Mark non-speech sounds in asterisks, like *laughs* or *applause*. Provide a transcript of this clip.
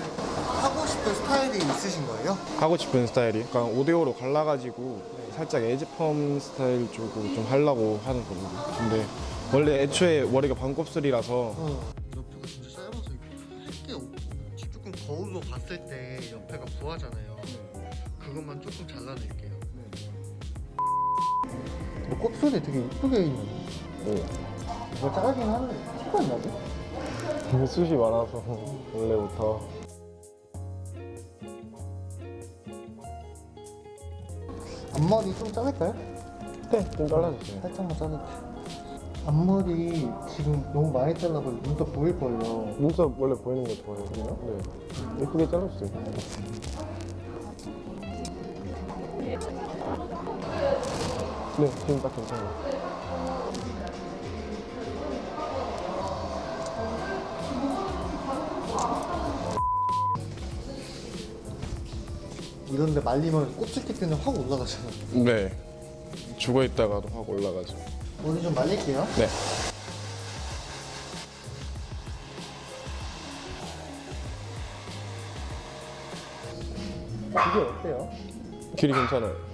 하고 싶은 스타일이 있으신 거예요? 하고 싶은 스타일이 약간 5대5로 갈라가지고 살짝 에즈펌 스타일 쪽으로 좀 하려고 하는 거거든요. 근데 원래 애초에 머리가 반곱슬이라서 어. 옆에가 진짜 짧아서 할게 없고 조금 거울로 봤을 때 옆에가 부하잖아요. 그것만 조금 잘라낼게요. 뭐 곱슬이 되게 이쁘게 있네. 네. 이거 짜긴 하는데 티가 안 나지? *laughs* 숱이 많아서 원래부터 앞머리 좀 자를까요? 네, 좀 잘라주세요. 살짝만 자를게요. 앞머리 지금 너무 많이 잘라버리고 눈도 보일 거예요. 눈썹 원래 보이는 거 좋아해요. 네. 예쁘게 잘라주세요. 네, 지금 딱 괜찮아요. 이런데 말리면 곱슬기 때문에 확 올라가잖아. 네. 죽어 있다가도 확 올라가죠. 머리 좀 말릴게요. 네. 이게 어때요? 길이 괜찮아요.